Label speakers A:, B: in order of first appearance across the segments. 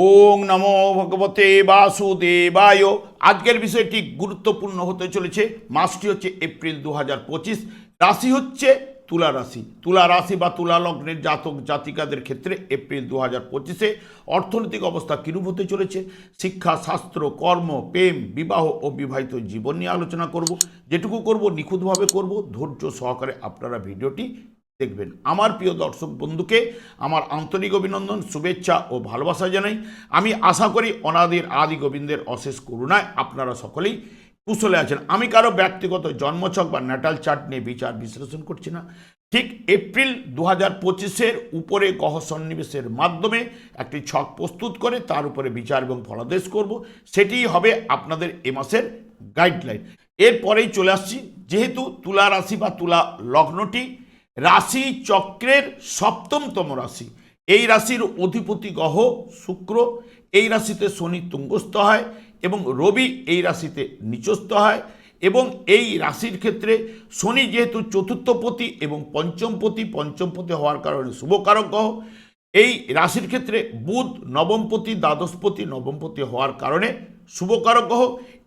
A: ওং নমো ভগবতে বাসুদেবায়। আজকের বিষয়টি গুরুত্বপূর্ণ হতে চলেছে। মাসটি হচ্ছে এপ্রিল দু হাজার পঁচিশ। রাশি হচ্ছে তুলা রাশি। তুলা রাশি বা তুলা লগ্নের জাতক জাতিকাদের ক্ষেত্রে এপ্রিল দু হাজার পঁচিশে অর্থনৈতিক অবস্থা কিরূপ হতে চলেছে? শিক্ষা, শাস্ত্র, কর্ম, প্রেম, বিবাহ ও বিবাহিত জীবন নিয়ে আলোচনা করব। যেটুকু করব, নিখুঁতভাবে করব। ধৈর্য সহকারে আপনারা ভিডিওটি দেখবেন। আমার প্রিয় দর্শক বন্ধুকে আমার আন্তরিক অভিনন্দন, শুভেচ্ছা ও ভালোবাসা জানাই। আমি আশা করি অনাদির আদি গোবিন্দের অশেষ করুণায় আপনারা সকলেই কুশলে আছেন। আমি কারও ব্যক্তিগত জন্মছক বা ন্যাটাল চার্ট নিয়ে বিচার বিশ্লেষণ করছি না। ঠিক এপ্রিল দু হাজার পঁচিশের উপরে গহ সন্নিবেশের মাধ্যমে একটি ছক প্রস্তুত করে তার উপরে বিচার এবং ফলাদেশ করব। সেটিই হবে আপনাদের এ মাসের গাইডলাইন এরপরেই চলে আসছি। যেহেতু তুলা রাশি বা তুলা লগ্নটি রাশি চক্রের সপ্তমতম রাশি। এই রাশির অধিপতি গ্রহ শুক্র, এই রাশিতে শনি তুঙ্গস্থ হয় এবং রবি এই রাশিতে নিচস্থ হয় এবং এই রাশির ক্ষেত্রে শনি যেহেতু চতুর্থপতি এবং পঞ্চমপতি পঞ্চমপতি হওয়ার কারণে শুভকারক গ্রহ। এই রাশির ক্ষেত্রে বুধ নবমপতি, দ্বাদশপতি, নবমপতি হওয়ার কারণে শুভকারক গ্রহ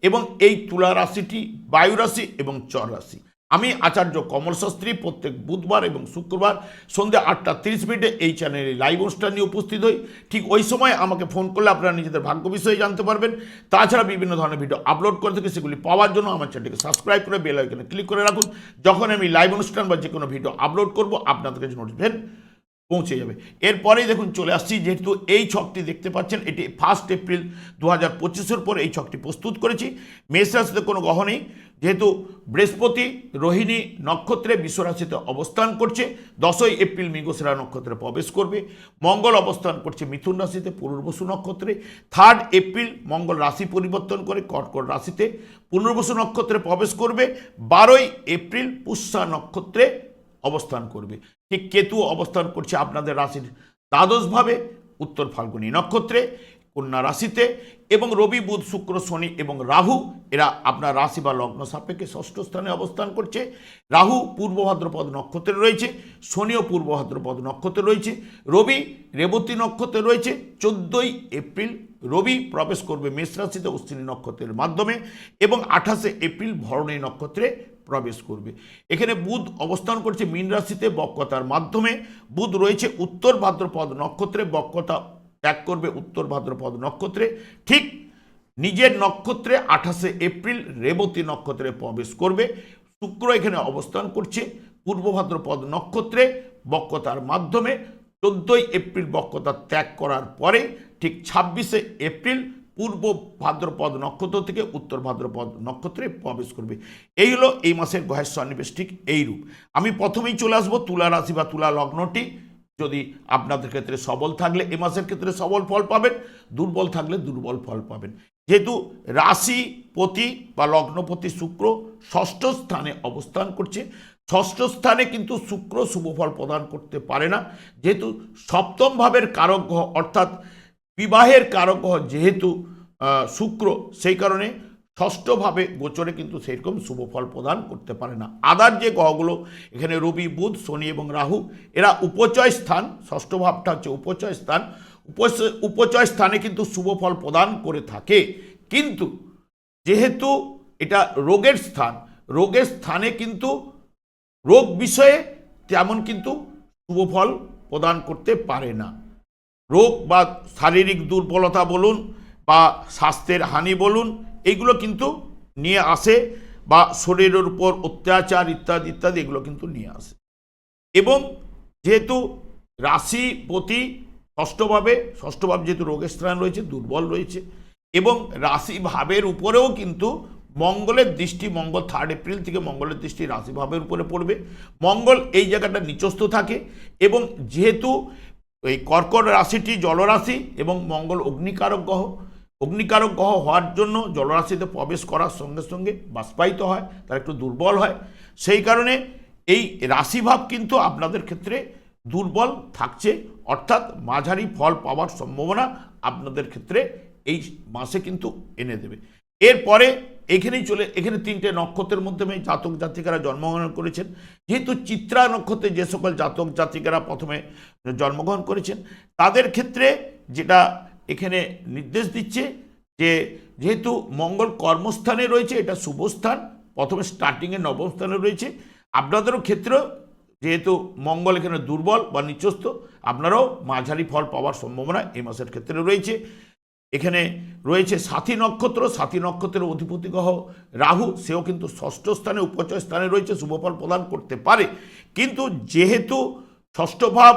A: এবং এই তুলা রাশিটি বায়ু রাশি এবং চর রাশি। আমি আচার্য কমল শাস্ত্রী প্রত্যেক বুধবার এবং শুক্রবার সন্ধ্যে আটটা তিরিশ মিনিটে এই চ্যানেলে লাইভ অনুষ্ঠান নিয়ে উপস্থিত হই। ঠিক ওই সময় আমাকে ফোন করলে আপনারা নিজেদের ভাগ্য বিষয়ে জানতে পারবেন। তাছাড়া বিভিন্ন ধরনের ভিডিও আপলোড করে থাকি, সেগুলি পাওয়ার জন্য আমার চ্যানেলটিকে সাবস্ক্রাইব করে বেল আইকনে ক্লিক করে রাখুন। যখন আমি লাইভ অনুষ্ঠান বা যে কোনো ভিডিও আপলোড করব, আপনাদের কাছে নোটিফিকেশন পৌঁছে যাবে। এরপরেই দেখুন চলে আসছি, যেহেতু এই ছকটি দেখতে পাচ্ছেন, এটি ফার্স্ট এপ্রিল দু হাজার পঁচিশের পর এই ছকটি প্রস্তুত করেছি। মেষ রাশিতে কোনো গ্রহ নেই, যেহেতু বৃহস্পতি, রোহিণী নক্ষত্রে বিশ্বরাশিতে অবস্থান করছে। দশই এপ্রিল মৃগশিরা নক্ষত্রে প্রবেশ করবে। মঙ্গল অবস্থান করছে মিথুন রাশিতে, পুনর্বসু নক্ষত্রে। থার্ড এপ্রিল মঙ্গল রাশি পরিবর্তন করে কর্কট রাশিতে পুনর্বসু নক্ষত্রে প্রবেশ করবে। বারোই এপ্রিল পুষ্যা নক্ষত্রে অবস্থান করবে। ঠিক কেতু অবস্থান করছে আপনাদের রাশির দ্বাদশভাবে, উত্তর ফাল্গুনী নক্ষত্রে, কন্যা রাশিতে এবং রবি, বুধ, শুক্র, শনি এবং রাহু, এরা আপনার রাশি বা লগ্ন সাপেক্ষে ষষ্ঠ স্থানে অবস্থান করছে। রাহু পূর্ব ভাদ্রপদ নক্ষত্রে রয়েছে, শনিও পূর্ব ভাদ্রপদ নক্ষত্রে রয়েছে, রবি রেবতী নক্ষত্রে রয়েছে, চোদ্দোই এপ্রিল রবি প্রবেশ করবে মেষ রাশিতে অশ্বিনী নক্ষত্রের মাধ্যমে এবং আঠাশে এপ্রিল ভরণী নক্ষত্রে প্রবেশ করবে। এখানে বুধ অবস্থান করছে মীন রাশিতে বক্রতার মাধ্যমে। বুধ রয়েছে উত্তর ভাদ্রপদ নক্ষত্রে, বক্রতা ত্যাগ করবে উত্তর ভাদ্রপদ নক্ষত্রে। ঠিক নিজের নক্ষত্রে আঠাশে এপ্রিল রেবতী নক্ষত্রে প্রবেশ করবে। শুক্র এখানে অবস্থান করছে পূর্ব ভাদ্রপদ নক্ষত্রে বক্রতার মাধ্যমে। চোদ্দোই এপ্রিল বক্রতা ত্যাগ করার পরে ঠিক ছাব্বিশে এপ্রিল পূর্ব ভাদ্রপদ নক্ষত্র থেকে উত্তর ভাদ্রপদ নক্ষত্রে প্রবেশ করবে। এই হলো এই মাসের গ্রহের সন্নিবেশ, ঠিক এইরূপ আমি প্রথমেই চলে আসব তুলা রাশি বা তুলা লগ্নটি। যদি আপনাদের ক্ষেত্রে সবল থাকলে এ মাসের ক্ষেত্রে সবল ফল পাবেন, দুর্বল থাকলে দুর্বল ফল পাবেন। যেহেতু রাশি পতি বা লগ্নপতি শুক্র ষষ্ঠ স্থানে অবস্থান করছে। ষষ্ঠ স্থানে কিন্তু শুক্র শুভফল প্রদান করতে পারে না। যেহেতু সপ্তম ভাবের কারক গ্রহ, অর্থাৎ বিবাহের কারক যেহেতু শুক্র, সেই কারণে ষষ্ঠভাবে গোচরে কিন্তু সেরকম শুভ ফল প্রদান করতে পারে না। আদার যে গ্রহগুলো এখানে রবি, বুধ, শনি এবং রাহু, এরা উপচয় স্থান ষষ্ঠ ভাবটা হচ্ছে উপচয় স্থান। উপচ- উপচয় স্থানে কিন্তু শুভ ফল প্রদান করে থাকে। কিন্তু যেহেতু এটা রোগের স্থান, রোগের স্থানে কিন্তু রোগ বিষয়ে তেমন কিন্তু শুভ ফল প্রদান করতে পারে না। রোগ বা শারীরিক দুর্বলতা বলুন বা স্বাস্থ্যের হানি বলুন এইগুলো কিন্তু নিয়ে আসে বা শরীরের উপর অত্যাচার ইত্যাদি ইত্যাদি এগুলো কিন্তু নিয়ে আসে। এবং যেহেতু রাশি প্রতি ষষ্ঠভাবে, ষষ্ঠভাব যেহেতু রোগের স্থান রয়েছে, দুর্বল রয়েছে, এবং রাশি ভাবের উপরেও কিন্তু মঙ্গলের দৃষ্টি, মঙ্গল থার্ড এপ্রিল থেকে মঙ্গলের দৃষ্টি রাশিভাবের উপরে পড়বে। মঙ্গল এই জায়গাটা নিচস্থ থাকে এবং যেহেতু এই কর্কট রাশিটি জলরাশি এবং মঙ্গল অগ্নিকারক গ্রহ। অগ্নিকারক গ্রহ হওয়ার জন্য জলরাশিতে প্রবেশ করার সঙ্গে সঙ্গে বাষ্পায়িত হয়, তার একটু দুর্বল হয়। সেই কারণে এই রাশিভাব কিন্তু আপনাদের ক্ষেত্রে দুর্বল থাকছে। অর্থাৎ মাঝারি ফল পাওয়ার সম্ভাবনা আপনাদের ক্ষেত্রে এই মাসে কিন্তু এনে দেবে। এরপরে এখানেই চলে, এখানে তিনটে নক্ষত্রের মাধ্যমে জাতক জাতিকারা জন্মগ্রহণ করেছেন। যেহেতু চিত্রা নক্ষত্রে যে সকল জাতক জাতিকারা প্রথমে জন্মগ্রহণ করেছেন, তাদের ক্ষেত্রে যেটা এখানে নির্দেশ দিচ্ছে যে যেহেতু মঙ্গল কর্মস্থানে রয়েছে, এটা শুভস্থান প্রথমে স্টার্টিংয়ে নবম স্থানে রয়েছে। আপনাদেরও ক্ষেত্রেও যেহেতু মঙ্গল এখানে দুর্বল বা নিচস্থ, আপনারাও মাঝারি ফল পাওয়ার সম্ভাবনা এই মাসের ক্ষেত্রে রয়েছে। এখানে রয়েছে সাথী নক্ষত্র, সাথী নক্ষত্রের অধিপতি গ্রহ, রাহু, সেও কিন্তু ষষ্ঠ স্থানে, উপচয় স্থানে রয়েছে, শুভফল প্রদান করতে পারে। কিন্তু যেহেতু ষষ্ঠ ভাব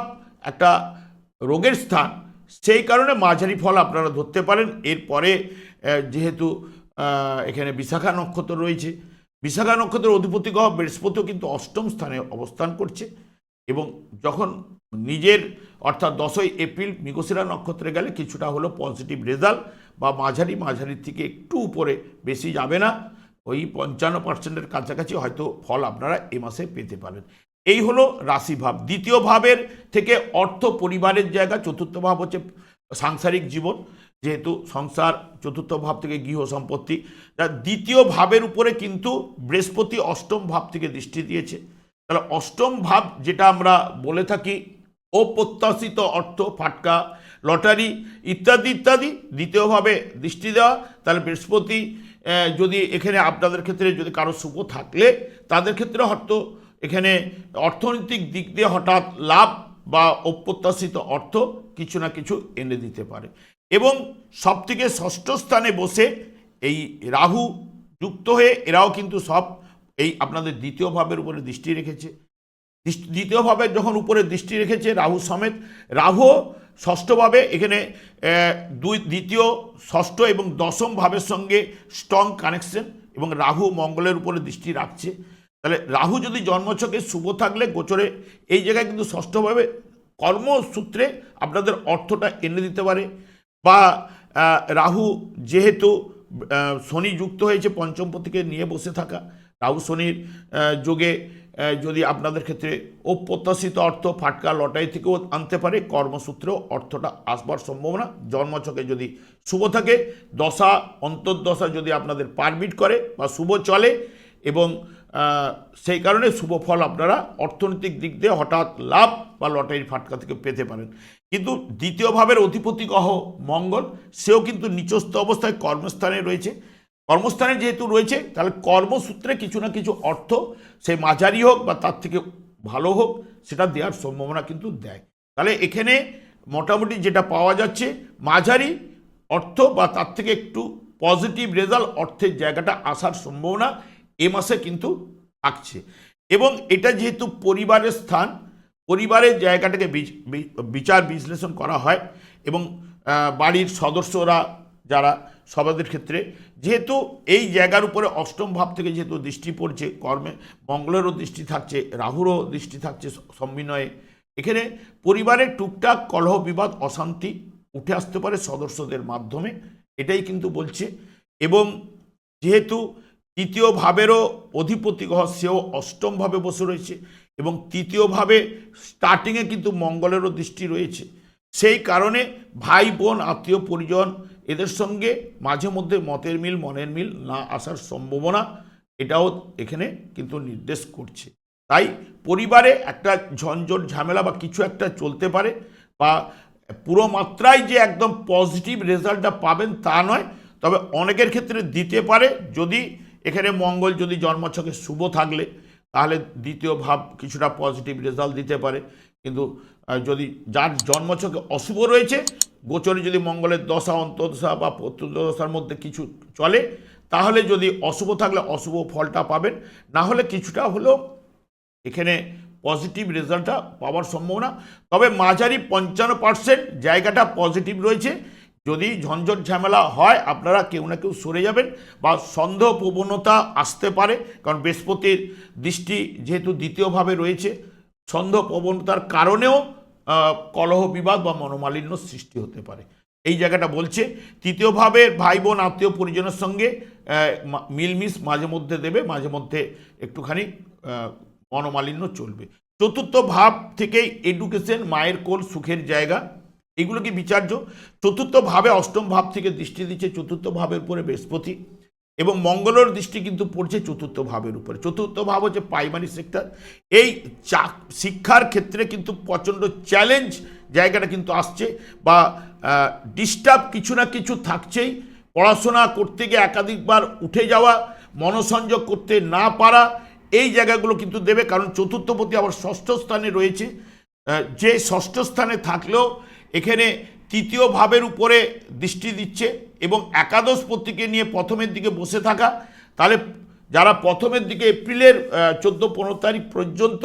A: একটা রোগের স্থান, সেই কারণে মাঝারি ফল আপনারা ধরতে পারেন। এরপরে যেহেতু এখানে বিশাখা নক্ষত্র রয়েছে, বিশাখা নক্ষত্রের অধিপতি গ্রহ বৃহস্পতিও কিন্তু অষ্টম স্থানে অবস্থান করছে। এবং যখন নিজের, অর্থাৎ দশই এপ্রিল মৃগশিরা নক্ষত্রে গেলে কিছুটা হলো পজিটিভ রেজাল্ট বা মাঝারি মাঝারির থেকে একটু উপরে বেশি যাবে না। ওই পঞ্চান্ন পার্সেন্টের কাছাকাছি হয়তো ফল আপনারা এ মাসে পেতে পারেন। এই হলো রাশিভাব। দ্বিতীয় ভাবের থেকে অর্থ পরিবারের জায়গা, চতুর্থ ভাব হচ্ছে সাংসারিক জীবন, যেহেতু সংসার, চতুর্থ ভাব থেকে গৃহ সম্পত্তি। দ্বিতীয় ভাবের উপরে কিন্তু বৃহস্পতি অষ্টম ভাব থেকে দৃষ্টি দিয়েছে। তাহলে অষ্টম ভাব যেটা আমরা বলে থাকি, অপ্রত্যাশিত অর্থ ফাটকা, লটারি ইত্যাদি ইত্যাদি, দ্বিতীয়ভাবে দৃষ্টি দেওয়া, তাহলে বৃহস্পতি যদি এখানে আপনাদের ক্ষেত্রে যদি কারও শুভ থাকলে, তাদের ক্ষেত্রে হয়তো এখানে অর্থনৈতিক দিক দিয়ে হঠাৎ লাভ বা অপ্রত্যাশিত অর্থ কিছু না কিছু এনে দিতে পারে। এবং সবথেকে ষষ্ঠ স্থানে বসে এই রাহু যুক্ত হয়ে, এরাও কিন্তু সব এই আপনাদের দ্বিতীয় ভাবের উপরে দৃষ্টি রেখেছে। দ্বিতীয়ভাবে যখন উপরে দৃষ্টি রেখেছে রাহু সমেত, রাহু ষষ্ঠভাবে এখানে দুই, দ্বিতীয়, ষষ্ঠ এবং দশম ভাবের সঙ্গে স্ট্রং কানেকশন এবং রাহু মঙ্গলের উপরে দৃষ্টি রাখছে। তাহলে রাহু যদি জন্মছকে শুভ থাকলে গোচরে এই জায়গায় কিন্তু ষষ্ঠভাবে কর্মসূত্রে আপনাদের অর্থটা এনে দিতে পারে। বা রাহু যেহেতু শনি যুক্ত হয়েছে পঞ্চমপতিকে নিয়ে বসে থাকা। রাহু যোগে যদি আপনাদের ক্ষেত্রে অপ্রত্যাশিত অর্থ ফাটকা লটারি থেকেও আনতে পারে, কর্মসূত্রেও অর্থটা আসবার সম্ভাবনা। জন্মছকে যদি শুভ থাকে, দশা, অন্তর্দশা যদি আপনাদের পারমিট করে বা শুভ চলে এবং সেই কারণে শুভ ফল আপনারা অর্থনৈতিক দিক দিয়ে হঠাৎ লাভ বা লটারির ফাটকা থেকে পেতে পারেন। কিন্তু দ্বিতীয় ভাবের অধিপতি গ্রহ মঙ্গল, সেও কিন্তু নিচস্থ অবস্থায় কর্মস্থানে রয়েছে। কর্মস্থানে যেহেতু রয়েছে, তাহলে কর্মসূত্রে কিছু না কিছু অর্থ সে মাঝারি হোক বা তার থেকে ভালো হোক, সেটা দেওয়ার সম্ভাবনা কিন্তু দেয়। তাহলে এখানে মোটামুটি যেটা পাওয়া যাচ্ছে, মাঝারি অর্থ বা তার থেকে একটু পজিটিভ রেজাল্ট অর্থের জায়গাটা আসার সম্ভাবনা এ মাসে কিন্তু থাকছে। এবং এটা যেহেতু পরিবারের স্থান, পরিবারের জায়গাটাকে বিচার বিশ্লেষণ করা হয় এবং বাড়ির সদস্যরা যারা সবাদের ক্ষেত্রে, যেহেতু এই জায়গার উপরে অষ্টম ভাব থেকে যেহেতু দৃষ্টি পড়ছে, কর্মে, মঙ্গলেরও দৃষ্টি থাকছে, রাহুরও দৃষ্টি থাকছে সম্বিনয়ে এখানে পরিবারের টুকটাক কলহ, বিবাদ, অশান্তি উঠে আসতে পারে সদস্যদের মাধ্যমে, এটাই কিন্তু বলছে। এবং যেহেতু তৃতীয় ভাবেরও অধিপতি গ্রহ, সেও অষ্টমভাবে বসে রয়েছে এবং তৃতীয়ভাবে স্টার্টিংয়ে কিন্তু মঙ্গলেরও দৃষ্টি রয়েছে। সেই কারণে ভাই বোন আত্মীয় পরিজন এদের সঙ্গে মাঝে মধ্যে মতের মিল, মনের মিল না আসার সম্ভাবনা, এটাও এখানে কিন্তু নির্দেশ করছে। তাই পরিবারে একটা ঝঞ্ঝট, ঝামেলা বা কিছু একটা চলতে পারে বা পুরো মাত্রায় যে একদম পজিটিভ রেজাল্টটা পাবেন তা নয়, তবে অনেকের ক্ষেত্রে দিতে পারে। যদি এখানে মঙ্গল, যদি জন্মছকে শুভ থাকলে, তাহলে দ্বিতীয় ভাব কিছুটা পজিটিভ রেজাল্ট দিতে পারে। কিন্তু যদি যার জন্মছকে অশুভ রয়েছে, গোচরে যদি মঙ্গলের দশা, অন্তর্দশা বা প্রত্যদশার মধ্যে কিছু চলে, তাহলে যদি অশুভ থাকলে অশুভ ফলটা পাবেন। না হলে কিছুটা হলেও এখানে পজিটিভ রেজাল্টটা পাওয়ার সম্ভাবনা। তবে মাঝারি পঞ্চান্ন পার্সেন্ট জায়গাটা পজিটিভ রয়েছে। যদি ঝঞ্ঝট ঝামেলা হয়, আপনারা কেউ না কেউ সরে যাবেন বা সন্দেহ প্রবণতা আসতে পারে। কারণ বৃহস্পতির দৃষ্টি যেহেতু দ্বিতীয়ভাবে রয়েছে সন্দেহ প্রবণতার কারণেও কলহ বিবাদ বা মনোমালিন্য সৃষ্টি হতে পারে। এই জায়গাটা বলছে তৃতীয়ভাবে ভাই বোন আত্মীয় পরিজনের সঙ্গে আহ, মা- মিলমিশ মাঝে মধ্যে দেবে মাঝে মধ্যে একটুখানি মনোমালিন্য চলবে। চতুর্থ ভাব থেকেই এডুকেশন মায়ের কোল সুখের জায়গা এগুলো কি বিচার্য? চতুর্থ ভাবে অষ্টম ভাব থেকে দৃষ্টি দিচ্ছে চতুর্থ ভাবের উপরে বৃহস্পতি। এবং মঙ্গলের দৃষ্টি কিন্তু পড়ছে চতুর্থ ভাবের উপরে। চতুর্থ ভাব হচ্ছে প্রাইমারি সেক্টর এই চাক শিক্ষার ক্ষেত্রে কিন্তু প্রচণ্ড চ্যালেঞ্জ জায়গাটা কিন্তু আসছে বা ডিস্টার্ব কিছু না কিছু থাকছেই। পড়াশোনা করতে গিয়ে একাধিকবার উঠে যাওয়া, মনসংযোগ করতে না পারা, এই জায়গাগুলো কিন্তু দেবে কারণ চতুর্থপতি আবার ষষ্ঠ স্থানে রয়েছে। যে ষষ্ঠ স্থানে থাকলেও এখানে তৃতীয় ভাবের উপরে দৃষ্টি দিচ্ছে এবং একাদশ পতিকে নিয়ে প্রথমের দিকে বসে থাকা, তাহলে যারা প্রথমের দিকে এপ্রিলের চোদ্দ পনেরো তারিখ পর্যন্ত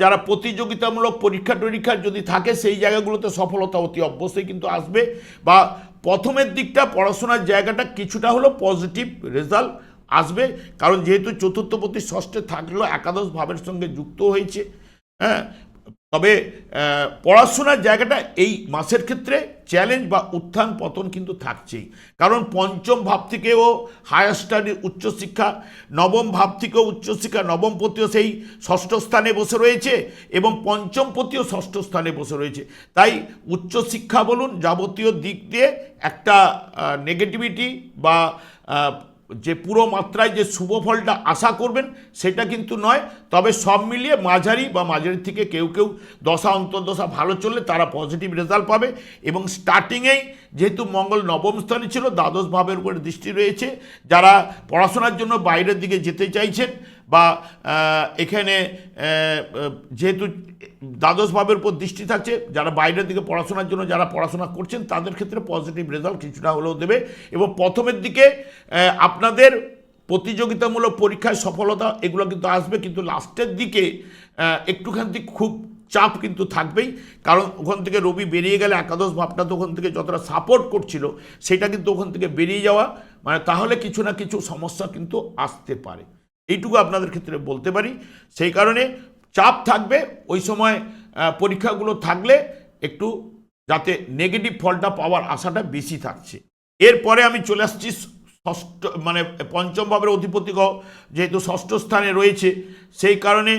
A: যারা প্রতিযোগিতামূলক পরীক্ষা টরীক্ষার যদি থাকে, সেই জায়গাগুলোতে সফলতা অতি অবশ্যই কিন্তু আসবে বা প্রথমের দিকটা পড়াশোনার জায়গাটা কিছুটা হলো পজিটিভ রেজাল্ট আসবে, কারণ যেহেতু চতুর্থপতি ষষ্ঠে থাকলেও একাদশ ভাবের সঙ্গে যুক্ত হয়েছে হ্যাঁ তবে পড়াশোনার জায়গাটা এই মাসের ক্ষেত্রে চ্যালেঞ্জ বা উত্থান পতন কিন্তু থাকছেই। কারণ পঞ্চম ভাব থেকেও হায়ার স্টাডি উচ্চশিক্ষা, নবম ভাব থেকেও উচ্চশিক্ষা, নবম পতিও সেই ষষ্ঠ স্থানে বসে রয়েছে এবং পঞ্চম পতিও ষষ্ঠ স্থানে বসে রয়েছে। তাই উচ্চশিক্ষা বলুন যাবতীয় দিক দিয়ে একটা নেগেটিভিটি বা যে পুরো মাত্রায় যে শুভ ফলটা আশা করবেন, সেটা কিন্তু নয়। তবে সব মিলিয়ে মাঝারি বা মাঝারি থেকে কেউ কেউ দশা, অন্তর্দশা ভালো চললে তারা পজিটিভ রেজাল্ট পাবে এবং স্টার্টিংয়েই যেহেতু মঙ্গল নবম স্থানে ছিল, দ্বাদশ ভাবের উপরে দৃষ্টি রয়েছে। যারা পড়াশোনার জন্য বাইরের দিকে যেতে চাইছেন বা এখানে যেহেতু দ্বাদশ ভাবের উপর দৃষ্টি থাকছে, যারা বাইরের দিকে পড়াশোনার জন্য যারা পড়াশোনা করছেন, তাদের ক্ষেত্রে পজিটিভ রেজাল্ট কিছুটা হলেও দেবে। এবং প্রথমের দিকে আপনাদের প্রতিযোগিতামূলক পরীক্ষায় সফলতা, এগুলো কিন্তু আসবে, কিন্তু লাস্টের দিকে একটুখানি খুব চাপ কিন্তু থাকবেই। কারণ ওখান থেকে রবি বেরিয়ে গেলে একাদশ ভাবটা তো ওখান থেকে যতটা সাপোর্ট করছিল, সেটা কিন্তু ওখান থেকে বেরিয়ে যাওয়া মানে তাহলে কিছু না কিছু সমস্যা কিন্তু আসতে পারে। এইটুকু আপনাদের ক্ষেত্রে বলতে পারি। সেই কারণে চাপ থাকবে, ওই সময় পরীক্ষাগুলো থাকলে একটু যাতে নেগেটিভ ফলটা পাওয়ার আশাটা বেশি থাকছে। এরপরে আমি চলে আসছি ষষ্ঠ মানে পঞ্চম ভাবের অধিপতি যেহেতু ষষ্ঠ স্থানে রয়েছে, সেই কারণে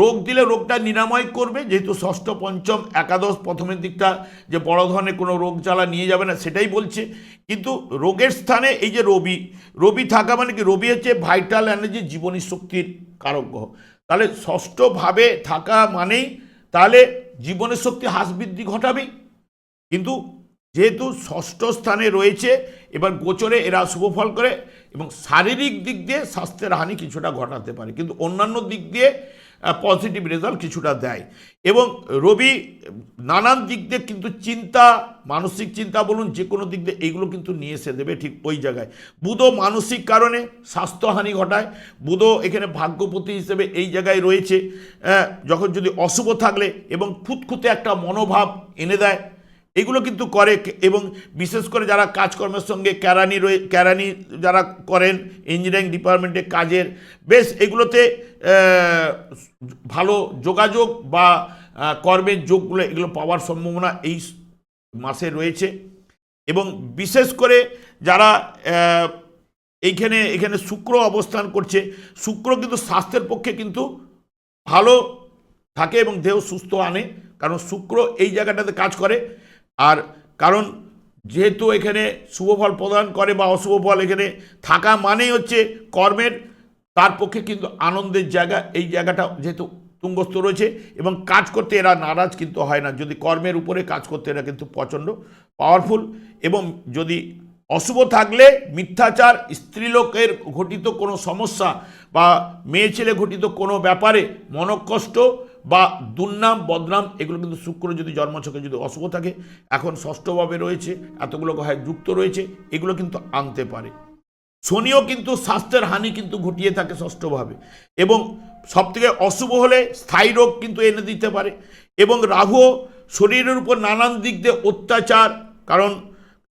A: রোগ দিলে রোগটা নিরাময় করবে, যেহেতু ষষ্ঠ, পঞ্চম, একাদশ, প্রথমের দিকটা যে বড় ধরনের কোনো রোগ জ্বালা নিয়ে যাবে না, সেটাই বলছে। কিন্তু রোগের স্থানে এই যে রবি রবি থাকা মানে কি? রবি হচ্ছে ভাইটাল এনার্জি জীবনী শক্তির কারক গ্রহ। তাহলে ষষ্ঠভাবে থাকা মানেই তাহলে জীবনের শক্তি হ্রাস বৃদ্ধি ঘটাবেই। কিন্তু যেহেতু ষষ্ঠ স্থানে রয়েছে এবার গোচরে এরা শুভ ফল করে এবং শারীরিক দিক দিয়ে স্বাস্থ্যের হানি কিছুটা ঘটাতে পারে, কিন্তু অন্যান্য দিক দিয়ে পজিটিভ রেজাল্ট কিছুটা দেয়। এবং রবি নানান দিক দিয়ে কিন্তু চিন্তা, মানসিক চিন্তা বলুন যে কোনো দিক দিয়ে এইগুলো কিন্তু নিয়ে এসে দেবে ঠিক ওই জায়গায়। বুধও মানসিক কারণে স্বাস্থ্যহানি ঘটায়। বুধও এখানে ভাগ্যপতি হিসেবে এই জায়গায় রয়েছে। যখন যদি অশুভ থাকলে এবং খুঁতখুঁতে একটা মনোভাব এনে দেয় এগুলো কিন্তু করে এবং বিশেষ করে যারা কাজকর্মের সঙ্গে ক্যারানি রয়ে ক্যারানি যারা করেন ইঞ্জিনিয়ারিং ডিপার্টমেন্টে কাজের, বেশ এগুলোতে ভালো যোগাযোগ বা কর্মের যোগগুলো এগুলো পাওয়ার সম্ভাবনা এই মাসে রয়েছে। এবং বিশেষ করে যারা এইখানে, এখানে শুক্র অবস্থান করছে, শুক্র কিন্তু স্বাস্থ্যের পক্ষে কিন্তু ভালো থাকে এবং দেহ সুস্থ আনে। কারণ শুক্র এই জায়গাটাতে কাজ করে আর কারণ যেহেতু এখানে শুভ ফল প্রদান করে বা অশুভ ফল এখানে থাকা মানেই হচ্ছে কর্মের তার পক্ষে কিন্তু আনন্দের জায়গা, এই জায়গাটা যেহেতু তুঙ্গস্থ রয়েছে এবং কাজ করতে এরা নারাজ কিন্তু হয় না। যদি কর্মের উপরে কাজ করতে এরা কিন্তু প্রচণ্ড পাওয়ারফুল এবং যদি অশুভ থাকলে মিথ্যাচার, স্ত্রীলোকের ঘটিত কোনো সমস্যা বা মেয়ে ছেলে ঘটিত কোনো ব্যাপারে মনকষ্ট বা দুর্নাম বদনাম, এগুলো কিন্তু শুক্র যদি জন্মছকে যদি অশুভ থাকে, এখন ষষ্ঠভাবে রয়েছে, এতগুলো গ্রহের যুক্ত রয়েছে, এগুলো কিন্তু আনতে পারে। শনিও কিন্তু স্বাস্থ্যের হানি কিন্তু ঘটিয়ে থাকে ষষ্ঠভাবে। এবং সবথেকে অশুভ হলে স্থায়ী রোগ কিন্তু এনে দিতে পারে। এবং রাহুও শরীরের উপর নানান দিক দিয়ে অত্যাচার, কারণ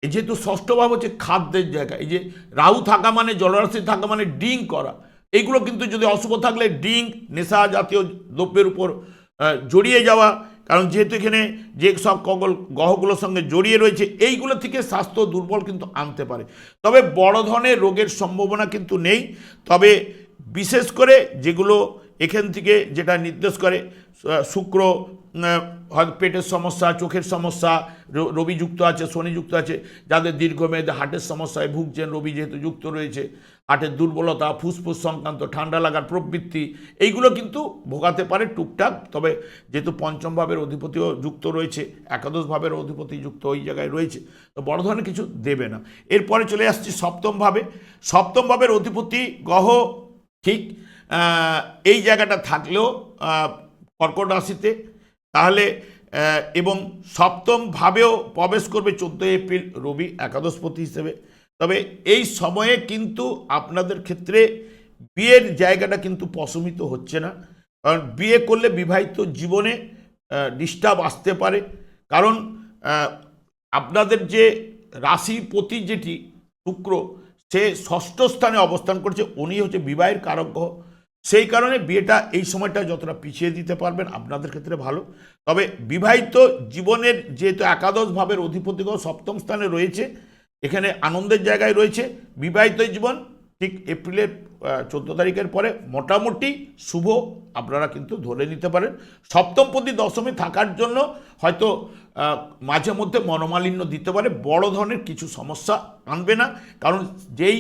A: যেহেতু ষষ্ঠ ভাব হচ্ছে খাদ্যের জায়গা, এই যে রাহু থাকা মানে জলরাশি থাকা মানে ড্রিঙ্ক করা। এইগুলো কিন্তু যদি অশুভ থাকলে ড্রিঙ্ক নেশা জাতীয় দ্রব্যের উপর জড়িয়ে যাওয়া, কারণ যেহেতু এখানে যে সব কগল গ্রহগুলোর সঙ্গে জড়িয়ে রয়েছে, এইগুলো থেকে স্বাস্থ্য দুর্বল কিন্তু আনতে পারে। তবে বড় ধরনের রোগের সম্ভাবনা কিন্তু নেই। তবে বিশেষ করে যেগুলো এখান থেকে যেটা নির্দেশ করে শুক্র হয়তো পেটের সমস্যা, চোখের সমস্যা রবি যুক্ত আছে শনি যুক্ত আছে, যাদের দীর্ঘমেয়াদে হার্টের সমস্যায় ভুগছেন রবি যেহেতু যুক্ত রয়েছে হার্টের দুর্বলতা, ফুসফুস সংক্রান্ত, ঠান্ডা লাগার প্রবৃত্তি, এইগুলো কিন্তু ভোগাতে পারে টুকটাক। তবে যেহেতু পঞ্চম ভাবের অধিপতিও যুক্ত রয়েছে, একাদশ ভাবের অধিপতি যুক্ত ওই জায়গায় রয়েছে, তো বড় ধরনের কিছু দেবে না। এরপরে চলে আসছি সপ্তম ভাবে। সপ্তম ভাবের অধিপতি গ্রহ ঠিক এই জায়গাটা থাকলেও কর্কট রাশিতে, তাহলে এবং সপ্তম ভাবেও প্রবেশ করবে চোদ্দোই এপ্রিল, রবি একাদশপতি হিসেবে। তবে এই সময়ে কিন্তু আপনাদের ক্ষেত্রে বিয়ের জায়গাটা কিন্তু প্রশমিত হচ্ছে না। কারণ বিয়ে করলে বিবাহিত জীবনে ডিস্টার্ব আসতে পারে। কারণ আপনাদের যে রাশিপতি যেটি শুক্র, সে ষষ্ঠ স্থানে অবস্থান করছে, উনি হচ্ছে বিবাহের কারক গ্রহ। সেই কারণে বিয়েটা এই সময়টা যতটা পিছিয়ে দিতে পারবেন আপনাদের ক্ষেত্রে ভালো। তবে বিবাহিত জীবনের যেহেতু একাদশ ভাবের অধিপতি গ্রহ সপ্তম স্থানে রয়েছে এখানে আনন্দের জায়গায় রয়েছে বিবাহিত জীবন, ঠিক এপ্রিলের চোদ্দ তারিখের পরে মোটামুটি শুভ, আপনারা কিন্তু ধরে নিতে পারেন। সপ্তমপতি দশমী থাকার জন্য হয়তো মাঝে মধ্যে মনোমালিন্য দিতে পারে, বড় ধরনের কিছু সমস্যা আনবে না, কারণ যেই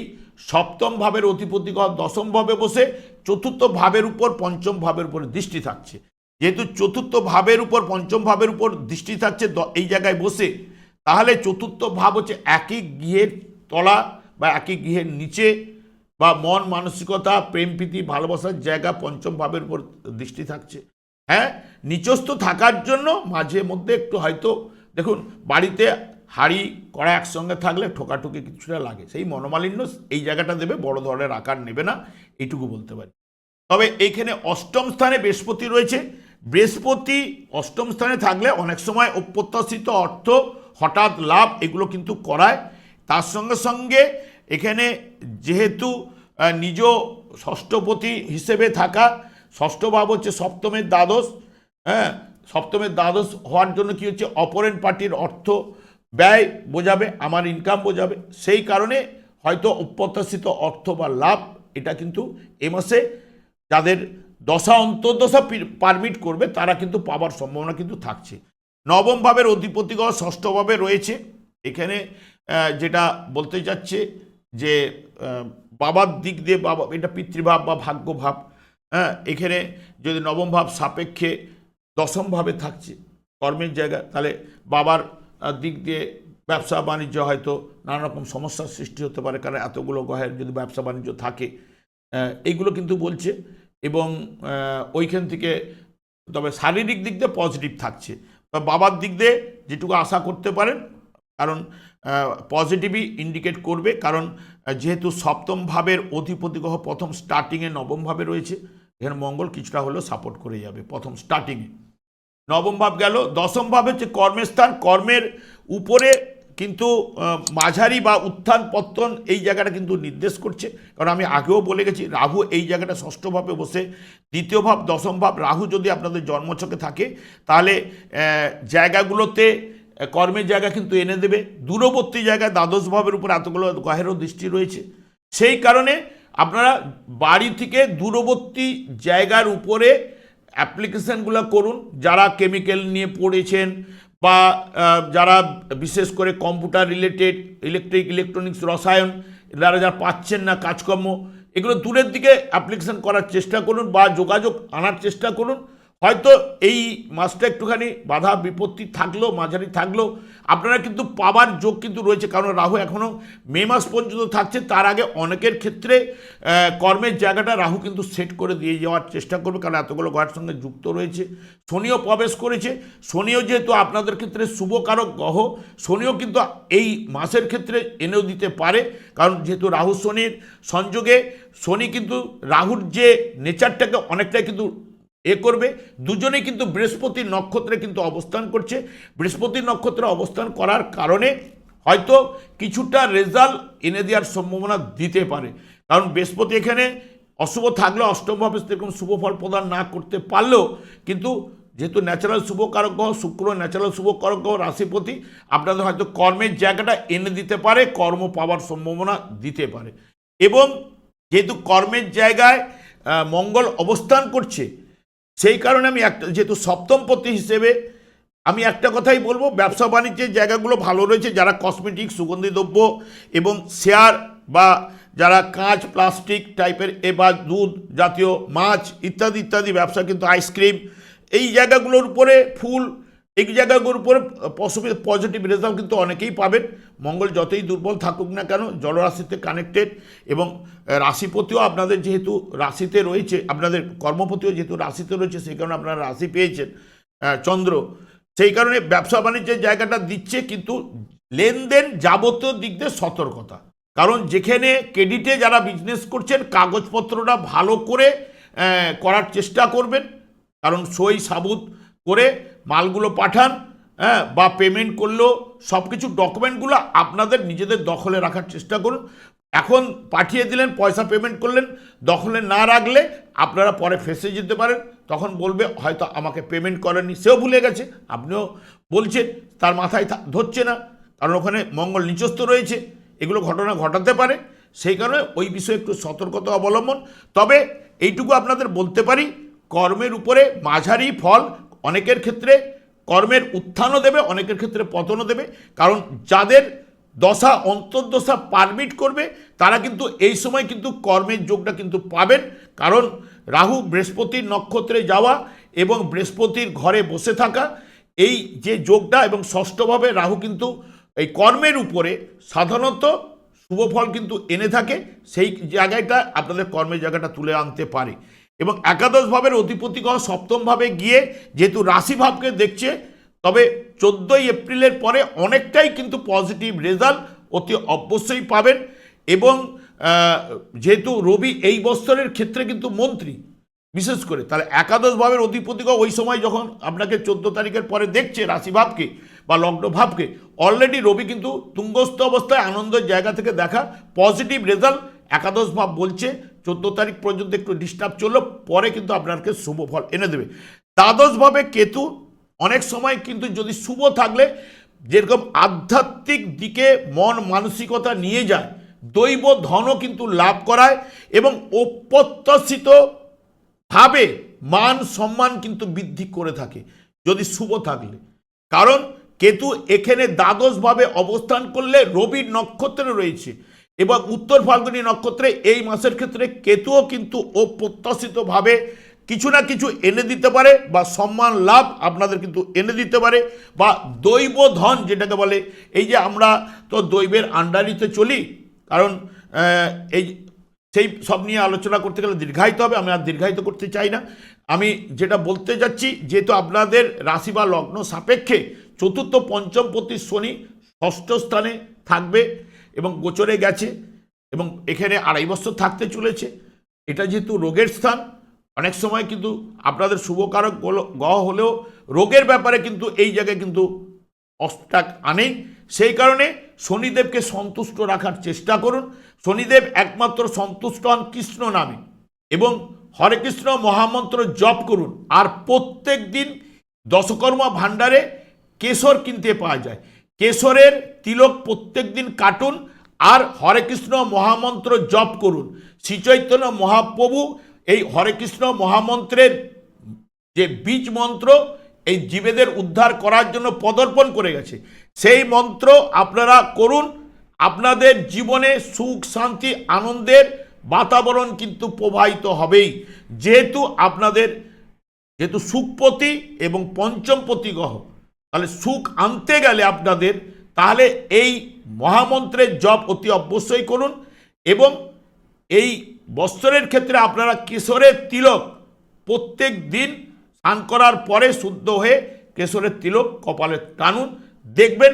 A: সপ্তম ভাবের অধিপতি দশম ভাবে বসে চতুর্থ ভাবের উপর, পঞ্চম ভাবের উপর দৃষ্টি থাকছে। যেহেতু চতুর্থ ভাবের উপর, পঞ্চম ভাবের উপর দৃষ্টি থাকছে এই জায়গায় বসে তাহলে চতুর্থ ভাব হচ্ছে একই গৃহের তলা বা একই গৃহের নিচে বা মন, মানসিকতা, প্রেম, প্রীতি, ভালোবাসার জায়গা পঞ্চম ভাবের উপর দৃষ্টি থাকছে। হ্যাঁ? নিচস্থ থাকার জন্য মাঝে মধ্যে একটু হয়তো, দেখুন, বাড়িতে হাড়ি কড়া একসঙ্গে থাকলে ঠোকাঠুকি কিছুটা লাগে। সেই মনোমালিন্য এই জায়গাটা দেবে, বড় ধরনের আকার নেবে না এইটুকু বলতে পারি। তবে এইখানে অষ্টম স্থানে বৃহস্পতি রয়েছে। বৃহস্পতি অষ্টম স্থানে থাকলে অনেক সময় অপ্রত্যাশিত অর্থ হঠাৎ লাভ এগুলো কিন্তু করায়। তার সঙ্গে সঙ্গে এখানে যেহেতু নিজ ষষ্ঠপতি হিসেবে থাকা, ষষ্ঠ ভাব হচ্ছে সপ্তমের দ্বাদশ হ্যাঁ সপ্তমের দ্বাদশ হওয়ার জন্য কি হচ্ছে অপরেন পার্টির অর্থ ব্যয় বোঝাবে, আমার ইনকাম বোঝাবে। সেই কারণে হয়তো অপ্রত্যাশিত অর্থ বা লাভ এটা কিন্তু এ মাসে যাদের দশা অন্তর্দশা পারমিট করবে, তারা কিন্তু পাওয়ার সম্ভাবনা কিন্তু থাকছে। নবম ভাবের অধিপতিগণ ষষ্ঠভাবে রয়েছে। এখানে যেটা বলতে যাচ্ছে যে বাবার দিক দিয়ে বাবা, এটা পিতৃভাব বা ভাগ্যভাব। হ্যাঁ এখানে যদি নবম ভাব সাপেক্ষে দশম ভাবে থাকছে কর্মের জায়গা, তাহলে বাবার দিক দিয়ে ব্যবসা বাণিজ্য হয়তো নানা রকম সমস্যার সৃষ্টি হতে পারে, কারণ এতগুলো গ্রহের যদি ব্যবসা বাণিজ্য থাকে এইগুলো কিন্তু বলছে এবং ওইখান থেকে, তবে শারীরিক দিক দিয়ে পজিটিভ থাকছে। বাবার দিক দিয়ে যেটুকু আশা করতে পারেন, কারণ পজিটিভই ইন্ডিকেট করবে, কারণ যেহেতু সপ্তম ভাবের অধিপতি গ্রহ প্রথম স্টার্টিংয়ে নবম ভাবে রয়েছে, এখানে মঙ্গল কিছুটা হলেও সাপোর্ট করে যাবে প্রথম স্টার্টিংয়ে নবম ভাব গেল, দশম ভাব হচ্ছে কর্মের স্থান, কর্মের উপরে কিন্তু মাঝারি বা উত্থান পত্তন এই জায়গাটা কিন্তু নির্দেশ করছে। কারণ আমি আগেও বলে গেছি, রাহু এই জায়গাটা ষষ্ঠভাবে বসে, দ্বিতীয় ভাব, দশম ভাব, রাহু যদি আপনাদের জন্মছকে থাকে, তাহলে জায়গাগুলোতে কর্মের জায়গা কিন্তু এনে দেবে। দূরবর্তী জায়গায় দ্বাদশ ভাবের উপর এতগুলো গহেরও দৃষ্টি রয়েছে। সেই কারণে আপনারা বাড়ি থেকে দূরবর্তী জায়গার উপরে অ্যাপ্লিকেশানগুলো করুন। যারা কেমিক্যাল নিয়ে পড়েছেন বা যারা বিশেষ করে কম্পিউটার রিলেটেড, ইলেকট্রিক, ইলেকট্রনিক্স, রসায়ন, যারা যারা পাচ্ছেন না কাজকর্ম, এগুলো দূরের দিকে অ্যাপ্লিকেশন করার চেষ্টা করুন বা যোগাযোগ আনার চেষ্টা করুন। হয়তো এই মাসটা একটুখানি বাধা, বিপত্তি থাকলেও মাঝারি থাকল। আপনারা কিন্তু পাবার যোগ কিন্তু রয়েছে, কারণ রাহু এখনও মে মাস পর্যন্ত থাকছে। তার আগে অনেকের ক্ষেত্রে কর্মের জায়গাটা রাহু কিন্তু সেট করে দিয়ে যাওয়ার চেষ্টা করবে, কারণ এতগুলো ঘরের সঙ্গে যুক্ত রয়েছে। শনিও প্রবেশ করেছে। শনিও যেহেতু আপনাদের ক্ষেত্রে শুভকারক গ্রহ, শনিও কিন্তু এই মাসের ক্ষেত্রে এনেও দিতে পারে। কারণ যেহেতু রাহু শনির সংযোগে, শনি কিন্তু রাহুর যে নেচারটাকে অনেকটাই কিন্তু এ করবে। দুজনেই কিন্তু বৃহস্পতির নক্ষত্রে কিন্তু অবস্থান করছে। বৃহস্পতির নক্ষত্রে অবস্থান করার কারণে হয়তো কিছুটা রেজাল্ট এনে দেওয়ার সম্ভাবনা দিতে পারে। কারণ বৃহস্পতি এখানে অশুভ থাকলে অষ্টমভাবে সেরকম শুভ ফল প্রদান না করতে পারলেও কিন্তু যেহেতু ন্যাচারাল শুভ কারক গ্রহ, শুক্র ন্যাচারাল শুভ কারক গ্রহ, রাশিপতি, আপনাদের হয়তো কর্মের জায়গাটা এনে দিতে পারে, কর্ম পাওয়ার সম্ভাবনা দিতে পারে। এবং যেহেতু কর্মের জায়গায় মঙ্গল অবস্থান করছে সেই কারণে আমি একটা, যেহেতু সপ্তমপতি হিসেবে আমি একটা কথাই বলব, ব্যবসা বাণিজ্যের জায়গাগুলো ভালো রয়েছে, যারা কসমেটিক সুগন্ধি দ্রব্য এবং শেয়ার বা যারা কাঁচ প্লাস্টিক টাইপের এ বা দুধ জাতীয় মাছ ইত্যাদি ইত্যাদি ব্যবসা, কিন্তু আইসক্রিম এই জায়গাগুলোর উপরে ফুল এই জায়গাগুলোর উপরে পজিটিভ রেজাল্ট কিন্তু অনেকেই পাবেন। মঙ্গল যতই দুর্বল থাকুক না কেন, জলরাশিতে কানেক্টেড এবং রাশিপতিও আপনাদের যেহেতু রাশিতে রয়েছে, আপনাদের কর্মপতিও যেহেতু রাশিতে রয়েছে, সেই কারণে আপনারা রাশি পেয়েছেন চন্দ্র। সেই কারণে ব্যবসা বাণিজ্যের জায়গাটা দিচ্ছে কিন্তু লেনদেন যাবতীয় দিক দিয়ে সতর্কতা। কারণ যেখানে ক্রেডিটে যারা বিজনেস করছেন, কাগজপত্রটা ভালো করে করার চেষ্টা করবেন। কারণ সই সাবুত করে মালগুলো পাঠান হ্যাঁ বা পেমেন্ট করলেও সব কিছু ডকুমেন্টগুলো আপনাদের নিজেদের দখলে রাখার চেষ্টা করুন। এখন পাঠিয়ে দিলেন, পয়সা পেমেন্ট করলেন, দখলে না রাখলে আপনারা পরে ফেসে যেতে পারেন। তখন বলবে, হয়তো আমাকে পেমেন্ট করেননি। সেও ভুলে গেছে। আপনিও বলছেন, তার মাথায় ধরছে না। কারণ ওখানে মঙ্গল নিচস্থ রয়েছে। এগুলো ঘটনা ঘটাতে পারে। সেই কারণে ওই বিষয়ে একটু সতর্কতা অবলম্বন। তবে এইটুকু আপনাদের বলতে পারি, কর্মের উপরে মাঝারি ফল অনেকের ক্ষেত্রে কর্মের উত্থানও দেবে, অনেকের ক্ষেত্রে পতনও দেবে। কারণ যাদের দশা, অন্তর্দশা পারমিট করবে, তারা কিন্তু এই সময় কিন্তু কর্মের যোগটা কিন্তু পাবেন। কারণ রাহু বৃহস্পতির নক্ষত্রে যাওয়া এবং বৃহস্পতির ঘরে বসে থাকা, এই যে যোগটা এবং ষষ্ঠভাবে রাহু কিন্তু এই কর্মের উপরে সাধারণত শুভ ফল কিন্তু এনে থাকে। সেই জায়গাটা, আপনাদের কর্মের জায়গাটা তুলে আনতে পারে। এবং একাদশ ভাবের অধিপতি গ্রহ সপ্তম ভাবে গিয়ে যেহেতু রাশিভাবকে দেখছে, তবে চোদ্দোই এপ্রিলের পরে অনেকটাই কিন্তু পজিটিভ রেজাল্ট অতি অবশ্যই পাবেন। এবং যেহেতু রবি এই বছরের ক্ষেত্রে কিন্তু মন্ত্রী, বিশেষ করে, তাহলে একাদশ ভাবের অধিপতিগণ ওই সময় যখন আপনাকে চোদ্দ তারিখের পরে দেখছে রাশিভাবকে বা লগ্ন ভাবকে অলরেডি রবি কিন্তু তুঙ্গস্থ অবস্থায় আনন্দের জায়গা থেকে দেখা পজিটিভ রেজাল্ট একাদশ ভাব বলছে। চোদ্দ তারিখ পর্যন্ত একটু ডিস্টার্ব চলল, পরে কিন্তু আপনাকে শুভ ফল এনে দেবে। দ্বাদশভাবে কেতু, অনেক সময় কিন্তু যদি শুভ থাকলে, যেরকম আধ্যাত্মিক দিকে মন মানসিকতা নিয়ে যায়, দৈব ধনও কিন্তু লাভ করায় এবং অপ্রত্যাশিত ভাবে মান সম্মান কিন্তু বৃদ্ধি করে থাকে, যদি শুভ থাকলে। কারণ কেতু এখানে দ্বাদশভাবে অবস্থান করলে রবির নক্ষত্রে রয়েছে। এবং উত্তর ফাল্গুনী নক্ষত্রে এই মাসের ক্ষেত্রে কেতুও কিন্তু অপ্রত্যাশিতভাবে কিছু না কিছু এনে দিতে পারে বা সম্মান লাভ আপনাদের কিন্তু এনে দিতে পারে বা দৈব ধন যেটাকে বলে। এই যে আমরা তো দৈবের আন্ডারিতে চলি, কারণ এই সেই সব নিয়ে আলোচনা করতে গেলে দীর্ঘায়িত হবে, আমি আর দীর্ঘায়িত করতে চাই না। আমি যেটা বলতে যাচ্ছি, যেহেতু আপনাদের রাশি বা লগ্ন সাপেক্ষে চতুর্থ পঞ্চম প্রতি শনি ষষ্ঠ স্থানে থাকবে এবং গোচরে গেছে এবং এখানে আড়াই বছর থাকতে চলেছে। এটা যেহেতু রোগের স্থান, অনেক সময় কিন্তু আপনাদের শুভকারক গ্রহ হলেও রোগের ব্যাপারে কিন্তু এই জায়গায় কিন্তু অস্টাক আনেই সেই কারণে শনিদেবকে সন্তুষ্ট রাখার চেষ্টা করুন। শনিদেব একমাত্র সন্তুষ্ট হন কৃষ্ণ নামে এবং হরে কৃষ্ণ মহামন্ত্র জপ করুন। আর প্রত্যেক দিন দশকর্মা ভাণ্ডারে কেশর কিনতে পাওয়া যায়। কেশরের তিলক প্রত্যেক দিন কাটুন। আর হরে কৃষ্ণ মহামন্ত্র জপ করুন। শ্রীচৈতন্য মহাপ্রভু এই হরে কৃষ্ণ মহামন্ত্রের যে বীজ মন্ত্র, এই জীবেদের উদ্ধার করার জন্য পদর্পণ করে গেছে। সেই মন্ত্র আপনারা করুন। আপনাদের জীবনে সুখ, শান্তি, আনন্দের বাতাবরণ কিন্তু প্রবাহিত হবেই। যেহেতু আপনাদের, যেহেতু সুখপতি এবং পঞ্চমপতি গ্রহ, তাহলে সুখ আনতে গেলে আপনাদের, তাহলে এই মহামন্ত্রের জপ অতি অবশ্যই করুন এবং এই বস্ত্রের ক্ষেত্রে আপনারা কেশরের তিলক প্রত্যেক দিন স্নান করার পরে শুদ্ধ হয়ে কেশরের তিলক কপালে টানুন, দেখবেন